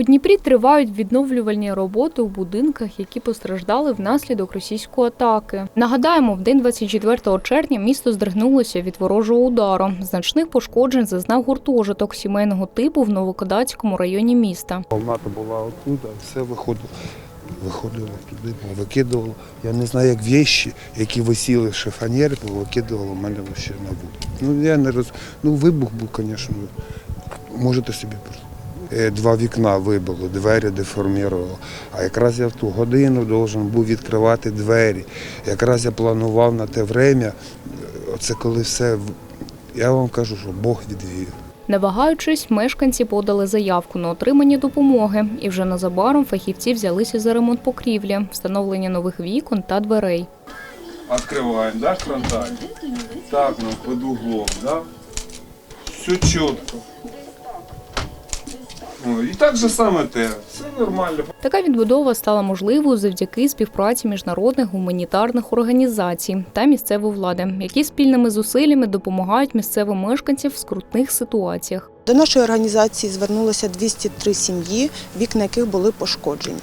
У Дніпрі тривають відновлювальні роботи у будинках, які постраждали внаслідок російської атаки. Нагадаємо, в день 24 червня місто здригнулося від ворожого удару. Значних пошкоджень зазнав гуртожиток сімейного типу в Новокодацькому районі міста. Кімната була оттуда, все виходило. Виходило туди, викидувало. Я не знаю, як вещі, які висіли шифонєри, викидувало мене ще на вулицю. Ну я не роз... Ну вибух був, звісно. Можете собі Два вікна вибило, двері деформувало. А якраз я в ту годину должен був відкривати двері. Якраз я планував на те время, е, оце коли все. Я вам кажу, що Бог відвів. Не вагаючись, мешканці подали заявку на отримання допомоги, і вже незабаром фахівці взялися за ремонт покрівлі, встановлення нових вікон та дверей. Открываем, да, фронталь? Так, ну, под углом, да? Все четко. І так же саме те. Все нормально. Така відбудова стала можливою завдяки співпраці міжнародних гуманітарних організацій та місцевої влади, які спільними зусиллями допомагають місцевим мешканцям в скрутних ситуаціях. До нашої організації звернулося 203 сім'ї, вікна яких були пошкоджені.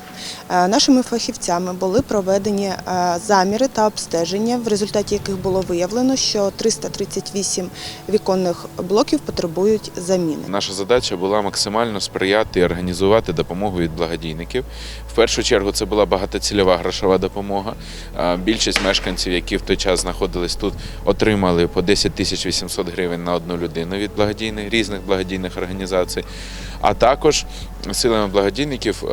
Е, Нашими фахівцями були проведені е, заміри та обстеження, в результаті яких було виявлено, що 338 віконних блоків потребують заміни. Наша задача була максимально сприяти і організувати допомогу від благодійників. В першу чергу це була багатоцільова грошова допомога. Більшість мешканців, які в той час знаходились тут, отримали по 10 тисяч 800 гривень на одну людину від благодійних різних благодійних організацій. А також силами благодійників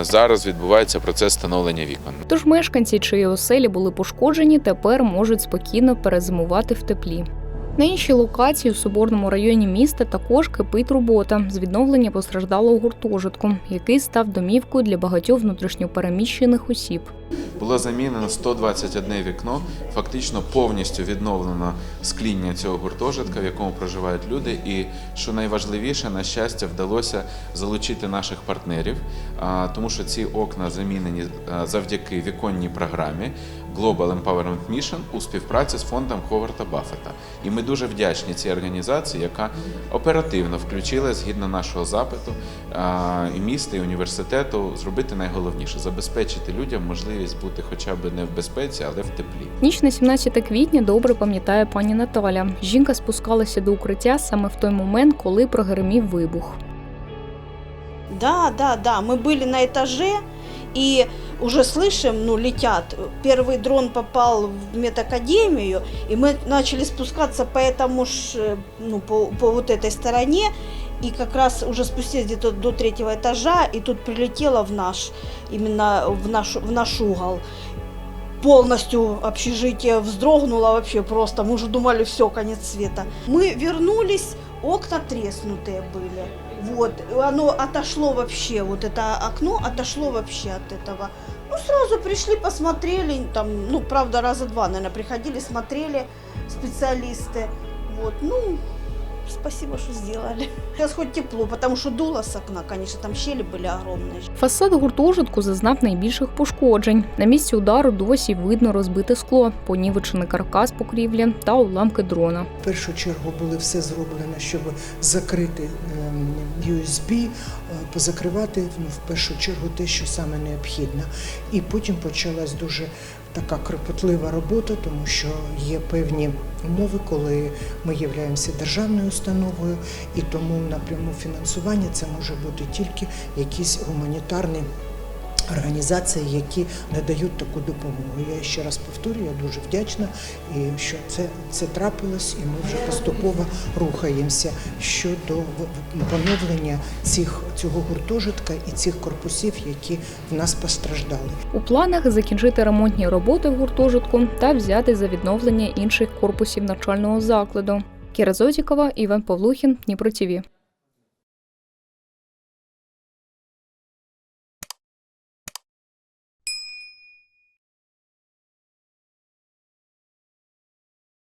зараз відбувається процес встановлення вікон. Тож мешканці, чиї оселі були пошкоджені, тепер можуть спокійно перезимувати в теплі. На іншій локації у Соборному районі міста також кипить робота з відновлення постраждалого гуртожитку, який став домівкою для багатьох внутрішньопереміщених осіб. Було замінено 121 вікно, фактично повністю відновлено скління цього гуртожитка, в якому проживають люди. І що найважливіше, на щастя, вдалося залучити наших партнерів, тому що ці окна замінені завдяки віконній програмі Global Empowerment Mission у співпраці з фондом Ховарда Баффета. І ми дуже вдячні цій організації, яка оперативно включила згідно нашого запиту і міста, і університету зробити найголовніше забезпечити людям можливість бути хоча б не в безпеці, але в теплі. Ніч на 17 квітня добре пам'ятає пані Наталя. Жінка спускалася до укриття саме в той момент, коли прогремів вибух. Да, да, да. Мы были на этаже и уже слышим, ну, летят. Первый дрон попал в медакадемию, и мы начали спускаться по этому ж, э, ну, по, по вот этой стороне. И как раз уже спустились где-то до третьего этажа, и тут прилетело в наш, именно в наш, в наш угол. Полностью общежитие вздрогнуло вообще просто. Мы уже думали, все, конец света. Мы вернулись, окна треснутые были. Вот, оно отошло вообще, вот это окно отошло вообще от этого. Ну, сразу пришли, посмотрели, там, ну, правда, раза два, наверное, приходили, смотрели специалисты. Вот, ну, спасибо, что сделали. Сейчас хоть тепло, потому что дуло с окна, конечно, там щели были огромные. Фасад гуртожитку зазнав найбільших пошкоджень. На місці удару досі видно розбите скло, понівечений каркас покрівлі та уламки дрона. В першу чергу було все зроблено, щоб закрити ем, USB, е, позакривати ну, в першу чергу те, що саме необхідно. І потім почалась дуже така кропотлива робота, тому що є певні умови, коли ми являємося державною установою, і тому напряму фінансування це може бути тільки якісь гуманітарні організації, які надають таку допомогу. Я ще раз повторюю, я дуже вдячна, і що це, це трапилось, і ми вже поступово рухаємося щодо поновлення цих, цього гуртожитка і цих корпусів, які в нас постраждали. У планах закінчити ремонтні роботи в гуртожитку та взяти за відновлення інших корпусів навчального закладу. Кіра Зотікова, Іван Павлухін, Дніпро ТІВІ.